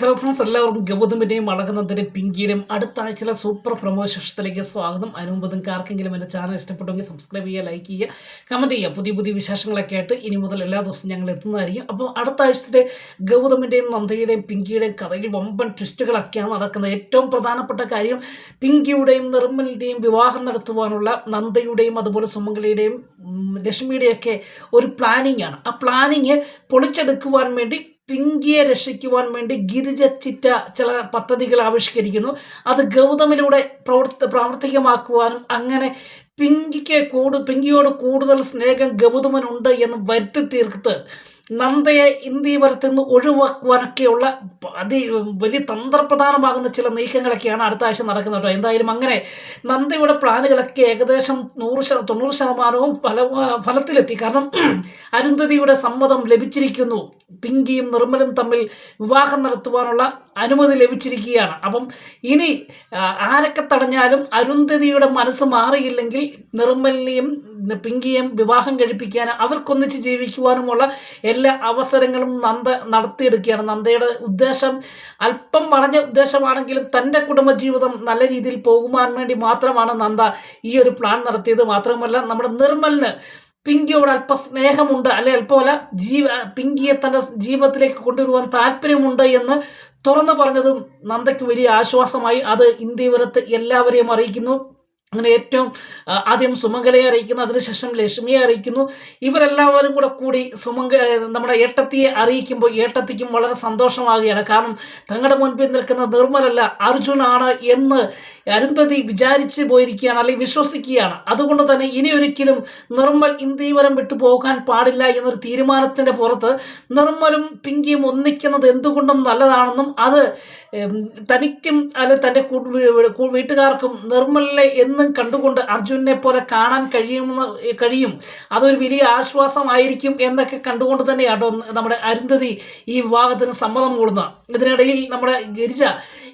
Hello friends എല്ലാവർക്കും ഗൗതമിന്റെയും അളകുന്നതിന്റെയും പിങ്കിയുടെയും അടുത്ത ആഴ്ചയിലെ സൂപ്പർ പ്രൊമോഷൻസിലേക്ക് സ്വാഗതം. അനുമതും ആർക്കെങ്കിലും എന്റെ ചാനൽ ഇഷ്ടപ്പെട്ടെങ്കിൽ സബ്സ്ക്രൈബ് ചെയ്യുക ലൈക്ക് ചെയ്യുക കമന്റ് ചെയ്യുക. പുതിയ പുതിയ വിശേഷങ്ങളൊക്കെ ആയിട്ട് ഇനി മുതൽ എല്ലാ ദിവസവും ഞങ്ങൾ എത്തുന്നതായിരിക്കും. അപ്പോൾ അടുത്ത ആഴ്ചത്തെ ഗൗതമിന്റെയും നന്ദയുടെയും പിങ്കിയുടെയും കഥയിൽ വമ്പൻ ട്വിസ്റ്റുകളൊക്കെയാണ് നടക്കുന്നത്. ഏറ്റവും പ്രധാനപ്പെട്ട കാര്യം പിങ്കിയുടെയും നിർമ്മലിന്റെയും വിവാഹം നടത്തുവാനുള്ള നന്ദയുടെയും അതുപോലെ സുമംഗലിയുടെയും ലക്ഷ്മിയുടെയൊക്കെ ഒരു പ്ലാനിങ് ആണ്. ആ പ്ലാനിങ് പൊളിച്ചെടുക്കുവാൻ വേണ്ടി പിങ്കിയെ രക്ഷിക്കുവാൻ വേണ്ടി ഗിരിജ ചിറ്റ ചില പദ്ധതികൾ ആവിഷ്കരിക്കുന്നു. അത് ഗൗതമിലൂടെ പ്രവർത്ത പ്രാവർത്തികമാക്കുവാനും അങ്ങനെ പിങ്കിക്ക് കൂടു പിങ്കിയോട് കൂടുതൽ സ്നേഹം ഗൗതമനുണ്ട് എന്ന് വരുത്തി തീർത്ത് നന്ദയെ ഇന്ത്യവരത്ത് നിന്ന് ഒഴിവാക്കുവാനൊക്കെയുള്ള അതി വലിയ തന്ത്രപ്രധാനമാകുന്ന ചില നീക്കങ്ങളൊക്കെയാണ് അടുത്ത ആഴ്ച നടക്കുന്നത് കേട്ടോ. എന്തായാലും അങ്ങനെ നന്ദയുടെ പ്ലാനുകളൊക്കെ ഏകദേശം നൂറ് ശത തൊണ്ണൂറ് ശതമാനവും ഫല ഫലത്തിലെത്തി. കാരണം അരുന്ധതിയുടെ സമ്മതം ലഭിച്ചിരിക്കുന്നു. പിങ്കിയും നിർമ്മലും തമ്മിൽ വിവാഹം നടത്തുവാനുള്ള അനുമതി ലഭിച്ചിരിക്കുകയാണ്. അപ്പം ഇനി ആരൊക്കെ തടഞ്ഞാലും അരുന്ധതിയുടെ മനസ്സ് മാറിയില്ലെങ്കിൽ നിർമ്മലിനെയും പിങ്കിയെയും വിവാഹം കഴിപ്പിക്കാൻ അവർക്കൊന്നിച്ച് ജീവിക്കുവാനുമുള്ള എല്ലാ അവസരങ്ങളും നന്ദ നടത്തിയെടുക്കുകയാണ്. നന്ദയുടെ ഉദ്ദേശം അല്പം വളഞ്ഞ ഉദ്ദേശമാണെങ്കിലും തന്റെ കുടുംബജീവിതം നല്ല രീതിയിൽ പോകുവാൻ വേണ്ടി മാത്രമാണ് നന്ദ ഈ ഒരു പ്ലാൻ നടത്തിയത്. മാത്രമല്ല നമ്മുടെ നിർമ്മലിന് പിങ്കിയോട് അല്പ സ്നേഹമുണ്ട് അല്ലെ അല്പമല്ല ജീവ പിങ്കിയെ തന്റെ ജീവിതത്തിലേക്ക് കൊണ്ടുവരുവാൻ താല്പര്യമുണ്ട് എന്ന് തുറന്നു പറഞ്ഞതും നന്ദയ്ക്ക് വലിയ ആശ്വാസമായി. അത് ഇന്ത്യവരത്ത് എല്ലാവരെയും അറിയിക്കുന്നു. അങ്ങനെ ഏറ്റവും ആദ്യം സുമംഗലയെ അറിയിക്കുന്നു അതിനുശേഷം ലക്ഷ്മിയെ അറിയിക്കുന്നു. ഇവരെല്ലാവരും കൂടെ കൂടി സുമംഗ നമ്മുടെ ഏട്ടത്തിയെ അറിയിക്കുമ്പോൾ ഏട്ടത്തിക്കും വളരെ സന്തോഷമാകുകയാണ് കാരണം തങ്ങളുടെ മുൻപിൽ നിൽക്കുന്ന നിർമ്മലല്ല അർജുനാണ് എന്ന് അരുന്ധതി വിചാരിച്ച് പോയിരിക്കുകയാണ് അല്ലെങ്കിൽ വിശ്വസിക്കുകയാണ്. അതുകൊണ്ട് തന്നെ ഇനി ഒരിക്കലും നിർമ്മൽ ഇന്ത്യവരം വിട്ടു പോകാൻ പാടില്ല എന്നൊരു തീരുമാനത്തിന്റെ പുറത്ത് നിർമ്മലും പിങ്കിയും ഒന്നിക്കുന്നത് എന്തുകൊണ്ടും നല്ലതാണെന്നും അത് തനിക്കും അല്ലെ തന്റെ വീട്ടുകാർക്കും നിർമ്മലിനെ എന്നും കണ്ടുകൊണ്ട് അർജുനെ പോലെ കാണാൻ കഴിയുമെന്ന് കഴിയും. അതൊരു വലിയ ആശ്വാസമായിരിക്കും എന്നൊക്കെ കണ്ടുകൊണ്ട് തന്നെയാണ് നമ്മുടെ അരുന്ധതി ഈ വിവാഹത്തിന് സമ്മതം കൂടുന്നത് ഇതിനിടയിൽ നമ്മുടെ ഗിരിജ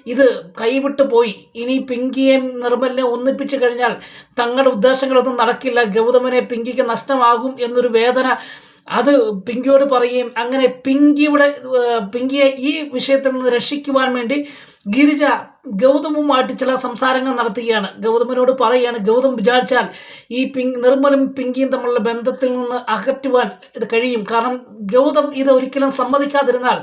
ഇത് കൈവിട്ട് പോയി. ഇനി പിങ്കിയെയും നിർമ്മലിനെ ഒന്നിപ്പിച്ചു കഴിഞ്ഞാൽ തങ്ങളുടെ ഉദ്ദേശങ്ങളൊന്നും നടക്കില്ല. ഗൗതമനെ പിങ്കിക്ക് നഷ്ടമാകും എന്നൊരു വേദന അത് പിങ്കിയോട് പറയുകയും അങ്ങനെ പിങ്കിയുടെ പിങ്കിയെ ഈ വിഷയത്തിൽ നിന്ന് രക്ഷിക്കുവാൻ വേണ്ടി ഗിരിജ ഗൗതമുമായിട്ട് ചില സംസാരങ്ങൾ നടത്തുകയാണ്. ഗൗതമനോട് പറയുകയാണ് ഗൗതം വിചാരിച്ചാൽ ഈ പിങ് നിർമ്മലും പിങ്കിയും തമ്മിലുള്ള ബന്ധത്തിൽ നിന്ന് അകറ്റുവാൻ ഇത് കഴിയും. കാരണം ഗൗതം ഇത് ഒരിക്കലും സമ്മതിക്കാതിരുന്നാൽ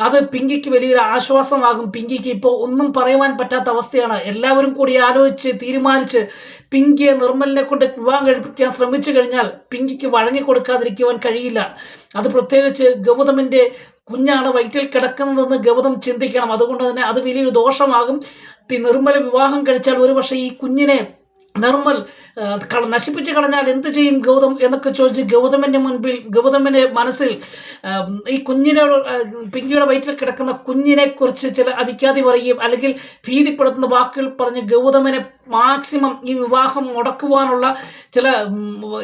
അത് പിങ്കിക്ക് വലിയൊരു ആശ്വാസമാകും. പിങ്കിക്ക് ഇപ്പോൾ ഒന്നും പറയുവാൻ പറ്റാത്ത അവസ്ഥയാണ്. എല്ലാവരും കൂടി ആലോചിച്ച് തീരുമാനിച്ച് പിങ്കിയെ നിർമ്മലിനെ കൊണ്ട് വിവാഹം കഴിപ്പിക്കാൻ ശ്രമിച്ചു കഴിഞ്ഞാൽ പിങ്കിക്ക് വഴങ്ങി കൊടുക്കാതിരിക്കുവാൻ കഴിയില്ല. അത് പ്രത്യേകിച്ച് ഗൗതമിന്റെ കുഞ്ഞാണ് വയറ്റിൽ കിടക്കുന്നതെന്ന് ഗൗതം ചിന്തിക്കണം. അതുകൊണ്ട് തന്നെ അത് വലിയൊരു ദോഷമാകും. നിർമ്മല വിവാഹം കഴിച്ചാൽ ഒരുപക്ഷെ ഈ കുഞ്ഞിനെ നിർമ്മൽ നശിപ്പിച്ച് കളഞ്ഞാൽ എന്ത് ചെയ്യും ഗൗതം എന്നൊക്കെ ചോദിച്ച് ഗൗതമന്റെ മുൻപിൽ ഗൗതമന്റെ മനസ്സിൽ ഈ കുഞ്ഞിനെ പിങ്കിയുടെ വയറ്റിൽ കിടക്കുന്ന കുഞ്ഞിനെക്കുറിച്ച് ചില അവിഖ്യാതി പറയുകയും അല്ലെങ്കിൽ ഭീതിപ്പെടുത്തുന്ന വാക്കുകൾ പറഞ്ഞ് ഗൗതമനെ മാക്സിമം ഈ വിവാഹം മുടക്കുവാനുള്ള ചില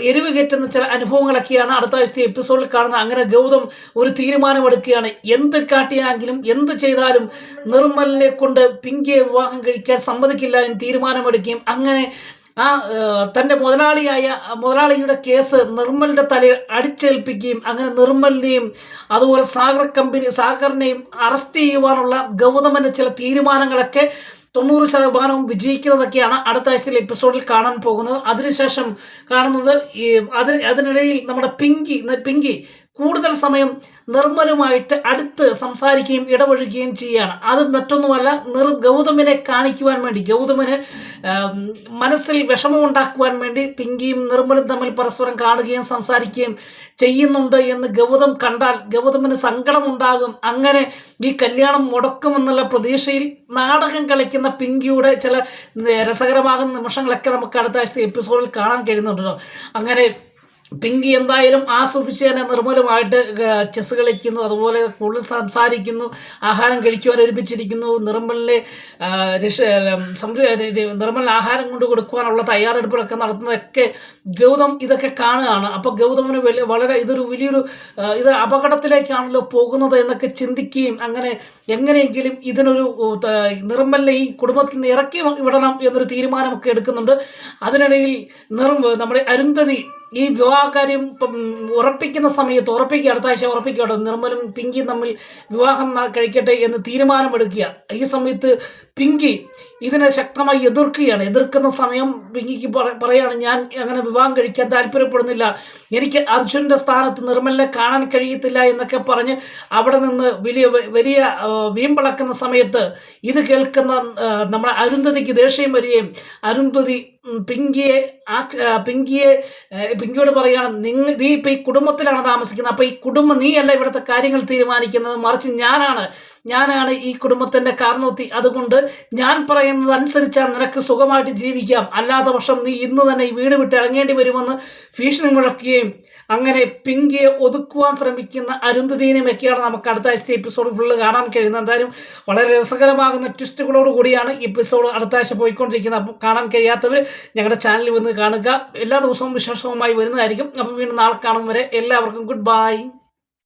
എരിവ് കയറ്റുന്ന ചില അനുഭവങ്ങളൊക്കെയാണ് അടുത്ത ആഴ്ചത്തെ എപ്പിസോഡിൽ കാണുന്നത്. അങ്ങനെ ഗൗതം ഒരു തീരുമാനമെടുക്കുകയാണ്. എന്ത് കാട്ടിയാണെങ്കിലും എന്ത് ചെയ്താലും നിർമ്മലിനെ കൊണ്ട് പിങ്കിയെ വിവാഹം കഴിക്കാൻ സമ്മതിക്കില്ല എന്ന് തീരുമാനമെടുക്കുകയും അങ്ങനെ ആ തന്റെ മുതലാളിയായ മുതലാളിയുടെ കേസ് നിർമ്മലിന്റെ തലയിൽ അടിച്ചേൽപ്പിക്കുകയും അങ്ങനെ നിർമ്മലിനെയും അതുപോലെ സാഗർ കമ്പനി സാഗറിനെയും അറസ്റ്റ് ചെയ്യുവാനുള്ള ഗൗതമന്റെ ചില തീരുമാനങ്ങളൊക്കെ തൊണ്ണൂറ് ശതമാനവും വിജയിക്കുന്നതൊക്കെയാണ് അടുത്ത ആഴ്ചയിലെ എപ്പിസോഡിൽ കാണാൻ പോകുന്നത്. അതിനുശേഷം കാണുന്നത് ഈ അതിന് അതിനിടയിൽ നമ്മുടെ പിങ്കി പിങ്കി കൂടുതൽ സമയം നിർമ്മലുമായിട്ട് അടുത്ത് സംസാരിക്കുകയും ഇടപഴകുകയും ചെയ്യുകയാണ് അത് മറ്റൊന്നുമല്ല നിർ ഗൗതമിനെ കാണിക്കുവാൻ വേണ്ടി ഗൗതമിന് മനസ്സിൽ വിഷമമുണ്ടാക്കുവാൻ വേണ്ടി പിങ്കിയും നിർമ്മലും തമ്മിൽ പരസ്പരം കാണുകയും സംസാരിക്കുകയും ചെയ്യുന്നുണ്ട് എന്ന് ഗൗതം കണ്ടാൽ ഗൗതമിന് സങ്കടമുണ്ടാകും. അങ്ങനെ ഈ കല്യാണം മുടക്കുമെന്നുള്ള പ്രതീക്ഷയിൽ നാടകം കളിക്കുന്ന പിങ്കിയുടെ ചില രസകരമാകുന്ന നിമിഷങ്ങളൊക്കെ നമുക്ക് അടുത്ത ആഴ്ച എപ്പിസോഡിൽ കാണാൻ കഴിയുന്നുണ്ടല്ലോ. അങ്ങനെ പിങ്കി എന്തായാലും ആസ്വദിച്ച് തന്നെ നിർമ്മലമായിട്ട് ചെസ് കളിക്കുന്നു അതുപോലെ കൂടുതൽ സംസാരിക്കുന്നു ആഹാരം കഴിക്കുവാൻ ഒരുമിച്ചിരിക്കുന്നു. നിർമ്മലിനെ രക്ഷ നിർമ്മലിന് ആഹാരം കൊണ്ട് കൊടുക്കുവാനുള്ള തയ്യാറെടുപ്പുകളൊക്കെ നടത്തുന്നതൊക്കെ ഗൗതം ഇതൊക്കെ കാണുകയാണ്. അപ്പോൾ ഗൗതമിന് വലിയ വളരെ ഇതൊരു വലിയൊരു ഇത് അപകടത്തിലേക്കാണല്ലോ പോകുന്നത് എന്നൊക്കെ ചിന്തിക്കുകയും അങ്ങനെ എങ്ങനെയെങ്കിലും ഇതിനൊരു നിർമ്മലിനെ ഈ കുടുംബത്തിൽ നിന്ന് ഇറക്കി വിടണം എന്നൊരു തീരുമാനമൊക്കെ എടുക്കുന്നുണ്ട്. അതിനിടയിൽ നിർ നമ്മുടെ അരുന്ധതി ഈ വിവാഹകാര്യം ഇപ്പം ഉറപ്പിക്കുന്ന സമയത്ത് ഉറപ്പിക്കുക അടുത്ത ആഴ്ച ഉറപ്പിക്കട്ടോ നിർമ്മലും പിങ്കിയും തമ്മിൽ വിവാഹം കഴിക്കട്ടെ എന്ന് തീരുമാനമെടുക്കുക. ഈ സമയത്ത് പിങ്കി ഇതിനെ ശക്തമായി എതിർക്കുകയാണ്. എതിർക്കുന്ന സമയം പിങ്കിക്ക് പറയാണ് ഞാൻ അങ്ങനെ വിവാഹം കഴിക്കാൻ താല്പര്യപ്പെടുന്നില്ല. എനിക്ക് അർജുന്റെ സ്ഥാനത്ത് നിർമ്മലിനെ കാണാൻ കഴിയത്തില്ല എന്നൊക്കെ പറഞ്ഞ് അവിടെ നിന്ന് വലിയ വലിയ വീമ്പളക്കുന്ന സമയത്ത് ഇത് കേൾക്കുന്ന നമ്മുടെ അരുന്ധതിക്ക് ദേഷ്യം വരികയും അരുന്ധതി പിങ്കിയെ ആ പിങ്കിയെ പിങ്കിയോട് പറയുകയാണ് നിങ്ങൾ നീ ഇപ്പം ഈ കുടുംബത്തിലാണ് താമസിക്കുന്നത്. അപ്പോൾ ഈ കുടുംബം നീയല്ല ഇവിടുത്തെ കാര്യങ്ങൾ തീരുമാനിക്കുന്നത്. മറിച്ച് ഞാനാണ് ഞാനാണ് ഈ കുടുംബത്തിന്റെ കാരണവത്തി അതുകൊണ്ട് ഞാൻ പറയുന്നത് അനുസരിച്ചാൽ നിനക്ക് സുഖമായിട്ട് ജീവിക്കാം. അല്ലാത്ത പക്ഷം നീ ഇന്ന് തന്നെ ഈ വീട് വിട്ട് ഇറങ്ങേണ്ടി വരുമെന്ന് ഭീഷണി മുഴക്കുകയും അങ്ങനെ പിങ്കിയെ ഒതുക്കുവാൻ ശ്രമിക്കുന്ന അരുന്ധതിനെയൊക്കെയാണ് നമുക്ക് അടുത്ത ആഴ്ചത്തെ എപ്പിസോഡ് ഫുള്ള് കാണാൻ കഴിയുന്നത്. എന്തായാലും വളരെ രസകരമാകുന്ന ട്വിസ്റ്റുകളോട് കൂടിയാണ് എപ്പിസോഡ് അടുത്ത ആഴ്ച പോയിക്കൊണ്ടിരിക്കുന്നത്. അപ്പോൾ കാണാൻ കഴിയാത്തവർ ഞങ്ങളുടെ ചാനൽ വന്ന് കാണുക. എല്ലാ ദിവസവും വിശേഷവുമായി വരുന്നതായിരിക്കും. അപ്പോൾ വീണ്ടും നാളെ കാണും വരെ എല്ലാവർക്കും ഗുഡ് ബൈ.